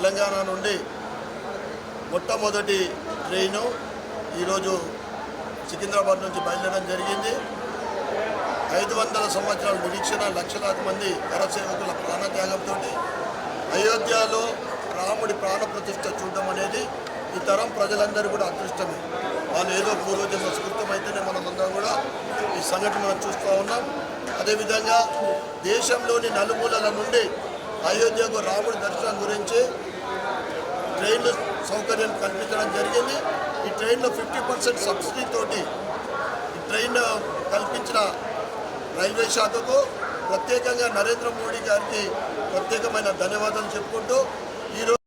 తెలంగాణ నుండి మొట్టమొదటి ట్రైను ఈరోజు సికింద్రాబాద్ నుంచి బయలుదేరడం జరిగింది. ఐదు వందల సంవత్సరాల నిరీక్షణ లక్షలాది మంది కరసేవకుల ప్రాణత్యాగంతో అయోధ్యలో రాముడి ప్రాణ ప్రతిష్ట చూడడం అనేది ఈ తరం ప్రజలందరూ కూడా అదృష్టమే. వాళ్ళు ఏదో పూర్వజన్మ స్ఫూర్తం అయితేనే మనమందరం కూడా ఈ సంఘటన మనం చూస్తూ ఉన్నాం. అదేవిధంగా దేశంలోని నలుమూలల నుండి అయోధ్యకు రాముడి దర్శనం గురించి ట్రైన్లు సౌకర్యం కల్పించడం జరిగింది. ఈ ట్రైన్లో ఫిఫ్టీ పర్సెంట్ సబ్సిడీ తోటి ఈ ట్రైన్ కల్పించిన రైల్వే శాఖకు ప్రత్యేకంగా నరేంద్ర మోడీ గారికి ప్రత్యేకమైన ధన్యవాదాలు చెప్పుకుంటూ ఈరోజు